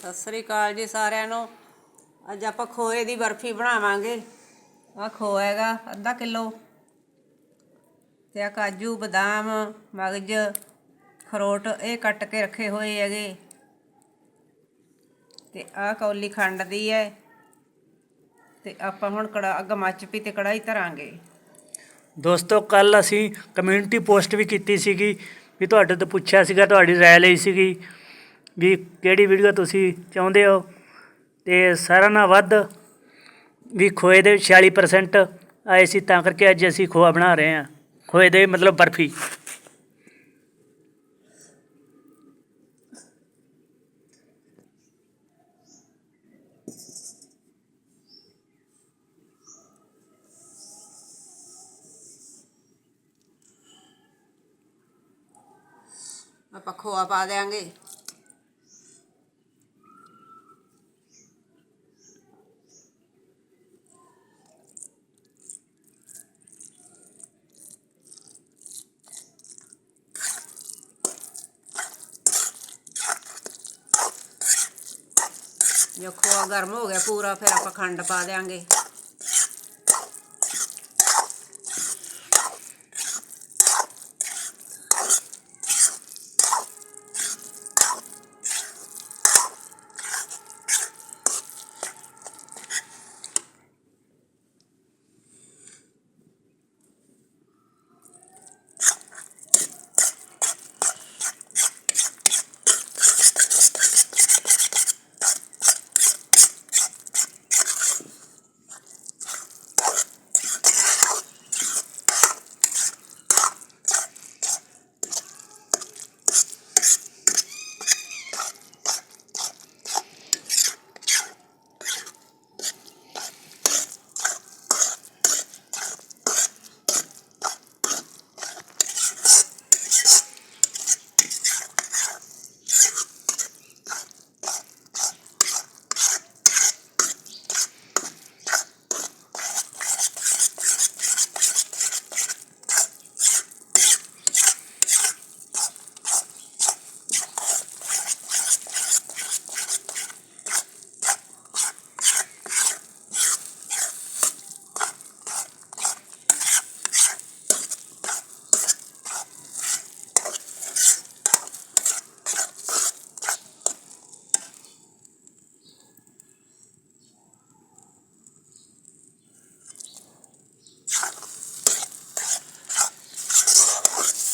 ਸਤਿ ਸ੍ਰੀ ਅਕਾਲ ਜੀ ਸਾਰਿਆਂ ਨੂੰ। ਅੱਜ ਆਪਾਂ ਖੋਏ ਦੀ ਬਰਫੀ ਬਣਾਵਾਂਗੇ। ਆ ਖੋਆ ਹੈਗਾ, ਅੱਧਾ ਕਿਲੋ। ਤੇ ਆ ਕਾਜੂ, ਬਦਾਮ, ਮਗਜ, ਖਰੋਟ, ਇਹ ਕੱਟ ਕੇ ਰੱਖੇ ਹੋਏ ਹੈਗੇ। ਤੇ ਆ ਕੌਲੀ ਖੰਡ ਦੀ ਹੈ। ਤੇ ਆਪਾਂ ਹੁਣ ਕੜਾ, ਅੱਗ ਮੱਚ ਪੀ ਤੇ ਕੜਾਈ ਧਰਾਂਗੇ। ਦੋਸਤੋ ਕੱਲ ਅਸੀਂ ਕਮਿਊਨਿਟੀ ਪੋਸਟ ਵੀ ਕੀਤੀ ਸੀਗੀ, ਵੀ ਤੁਹਾਡੇ ਤੋਂ ਪੁੱਛਿਆ ਸੀਗਾ, ਤੁਹਾਡੀ ਰਾਏ ਲਈ ਸੀਗੀ। ਵੀ ਕਿਹੜੀ ਵੀਡੀਓ ਤੁਸੀਂ ਚਾਹੁੰਦੇ ਹੋ? ਤੇ ਸਾਰਿਆਂ ਨਾਲ ਵੱਧ ਵੀ ਖੋਏ ਦੇ 46% ਆਏ ਸੀ, ਤਾਂ ਕਰਕੇ ਅੱਜ ਅਸੀਂ ਖੋਆ ਬਣਾ ਰਹੇ ਹਾਂ। ਖੋਏ ਦੇ ਮਤਲਬ ਬਰਫੀ। ਆਪਾਂ ਖੋਆ ਪਾ ਦੇਾਂਗੇ ਜੋ ਖੋਆ ਗਰਮ ਹੋ ਗਿਆ ਪੂਰਾ ਫਿਰ ਆਪਾਂ ਖੰਡ ਪਾ ਦੇਾਂਗੇ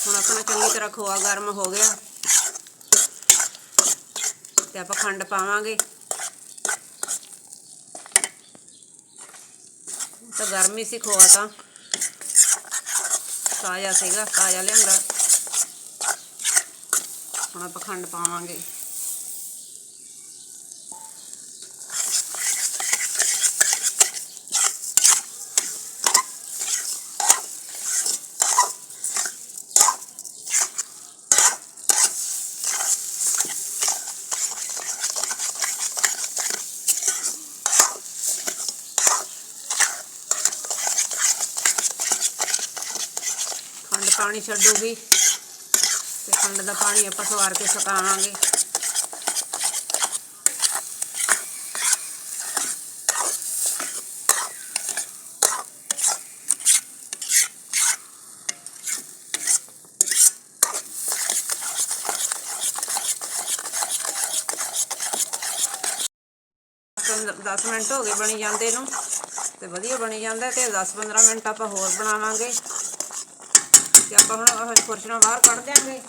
ਹੁਣ ਆਪਣਾ ਚੰਗੀ ਤਰ੍ਹਾਂ ਖੋਆ ਗਰਮ ਹੋ ਗਿਆ। ਤੇ ਆਪਾਂ ਖੰਡ ਪਾਵਾਂਗੇ। ਤਾਂ ਗਰਮੀ ਸੀ ਖੋਆ ਤਾਂ। ਤਾਜ਼ਾ ਸੀਗਾ, ਤਾਜ਼ਾ ਲਿਆਂਦਾ। ਹੁਣ ਆਪਾਂ ਖੰਡ ਪਾਵਾਂਗੇ। ਖੰਡ ਪਾਣੀ ਛੱਡੂਗੀ ਤੇ ਖੰਡ ਦਾ ਪਾਣੀ ਆਪਾਂ ਸਵਾਰ ਕੇ ਸੁਕਾਵਾਂਗੇ। ਪੰਦ- 10 ਮਿੰਟ ਹੋ ਗਏ ਬਣੀ ਜਾਂਦੇ ਨੂੰ ਤੇ ਵਧੀਆ ਬਣੀ ਜਾਂਦਾ ਤੇ 10-15 ਮਿੰਟ ਆਪਾਂ ਹੋਰ ਬਣਾਵਾਂਗੇ। ਤੇ ਆਪਾਂ ਹੁਣ ਆਹ ਖੁਰਸ਼ਣਾ ਬਾਹਰ ਕੱਢ ਦਿਆਂਗੇ।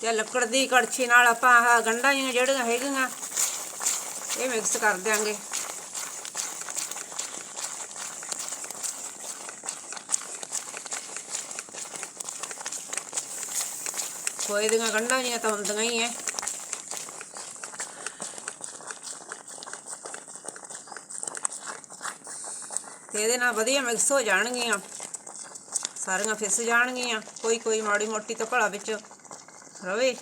ਤੇ ਲੱਕੜ ਦੀ ਕੜਛੀ ਨਾਲ ਆਪਾਂ ਆਹ ਗੰਢਾਂ ਜਿਹੀਆਂ ਜਿਹੜੀਆਂ ਹੈਗੀਆਂ, ਇਹ ਮਿਕਸ ਕਰ ਦਿਆਂਗੇ। ਖੋਏ ਦੀਆਂ ਗੰਢਾਂ ਜਿਹੀਆਂ ਤਾਂ ਹੁੰਦੀਆਂ ਹੀ ਐ। ਤੇ ਇਹਦੇ ਨਾਲ ਵਧੀਆ ਮਿਕਸ ਹੋ ਜਾਣਗੀਆਂ। ਸਾਰੀਆਂ ਫਿਸ ਜਾਣਗੀਆਂ। ਕੋਈ ਕੋਈ ਮਾੜੀ ਮੋਟੀ ਤਾਂ ਭਲਾ ਵਿੱਚ ਰਵੇ।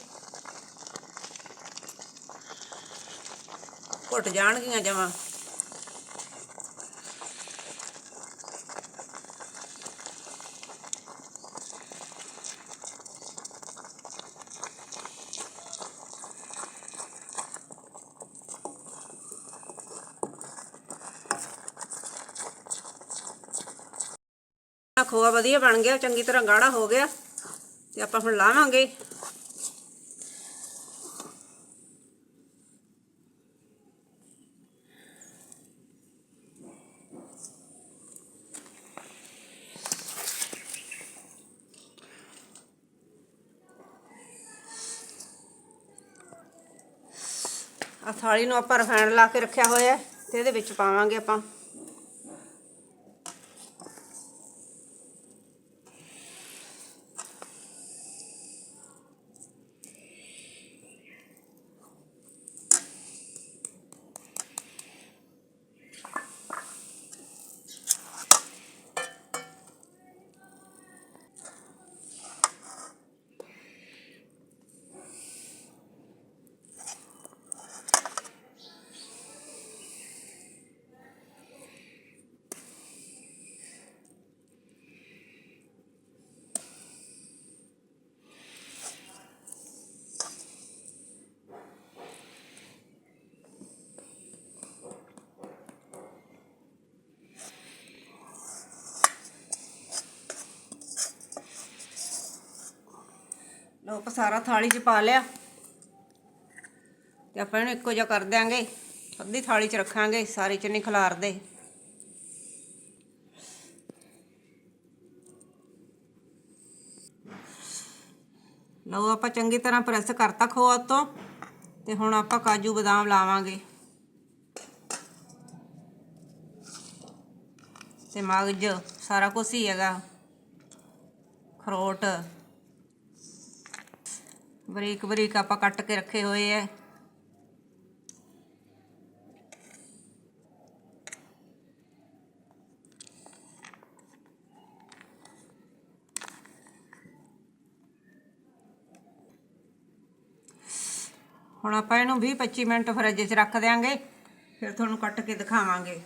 ਘੁੱਟ ਜਾਣਗੀਆਂ ਜਮਾਂ। ਖੋਆ ਵਧੀਆ ਬਣ ਗਿਆ, ਚੰਗੀ ਤਰ੍ਹਾਂ ਗਾੜਾ ਹੋ ਗਿਆ। ਤੇ ਆਪਾਂ ਹੁਣ ਲਾਵਾਂਗੇ। ਆ ਥਾਲੀ ਨੂੰ ਆਪਾਂ ਰਿਫਾਈਂਡ ਲਾ ਕੇ ਰੱਖਿਆ ਹੋਇਆ ਤੇ ਇਹਦੇ ਵਿੱਚ ਪਾਵਾਂਗੇ ਆਪਾਂ। ਲਓ ਆਪਾਂ ਸਾਰਾ ਥਾਲੀ 'ਚ ਪਾ ਲਿਆ। ਤੇ ਆਪਾਂ ਇਹਨੂੰ ਇੱਕੋ ਜਿਹਾ ਕਰ ਦਿਆਂਗੇ। ਅੱਧੀ ਥਾਲੀ 'ਚ ਰੱਖਾਂਗੇ, ਸਾਰੇ 'ਚ ਨਹੀਂ ਖਿਲਾਰਦੇ ਲਓ ਆਪਾਂ ਚੰਗੀ ਤਰ੍ਹਾਂ ਪ੍ਰੈਸ ਕਰਤਾ ਖੋਆ ਤੋਂ ਤੇ ਹੁਣ ਆਪਾਂ ਕਾਜੂ ਬਦਾਮ ਲਾਵਾਂਗੇ। ਤੇ ਮਗਜ ਸਾਰਾ ਕੁਝ ਹੀ ਹੈਗਾ। ਖਰੋਟ ਬਰੀਕ ਬਰੀਕ ਆਪਾਂ ਕੱਟ ਕੇ ਰੱਖੇ ਹੋਏ ਐ। ਹੁਣ ਆਪਾਂ ਇਹਨੂੰ 20 25 ਮਿੰਟ ਫਰਿੱਜ 'ਚ ਰੱਖ ਦਿਆਂਗੇ, ਫਿਰ ਤੁਹਾਨੂੰ ਕੱਟ ਕੇ ਦਿਖਾਵਾਂਗੇ।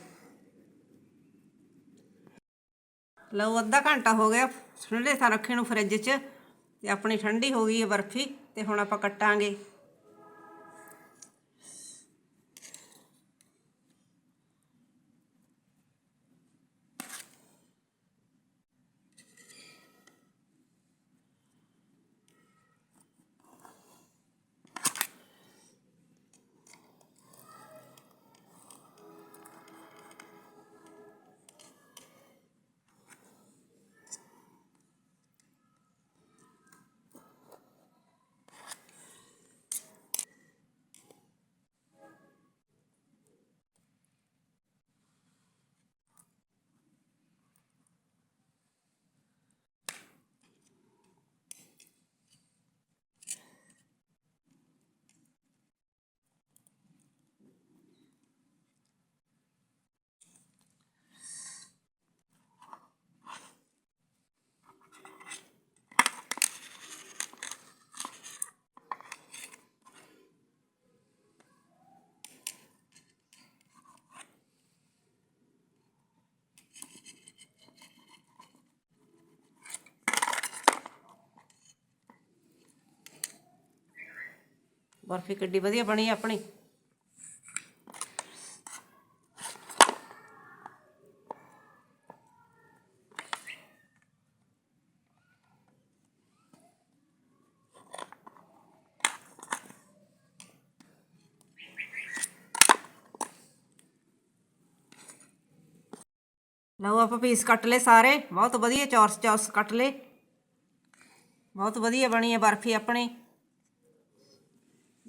ਲਓ, ਅੱਧਾ ਘੰਟਾ ਹੋ ਗਿਆ ਠੰਡੇ ਥਾਂ ਰੱਖੇ ਨੂੰ ਫਰਿੱਜ 'ਚ, ਤੇ ਆਪਣੀ ਠੰਡੀ ਹੋ ਗਈ ਹੈ ਬਰਫੀ। ਤੇ ਹੁਣ ਆਪਾਂ ਕੱਟਾਂਗੇ। ਬਰਫੀ ਕਿੱਡੀ ਵਧੀਆ ਬਣੀ ਆਪਣੀ। ਲਓ ਆਪਾਂ ਪੀਸ ਕੱਟ ਲਏ ਸਾਰੇ। ਬਹੁਤ ਵਧੀਆ ਚੌਰਸ ਚੌਰਸ ਕੱਟ ਲਏ। ਬਹੁਤ ਵਧੀਆ ਬਣੀ ਹੈ ਬਰਫੀ ਆਪਣੀ।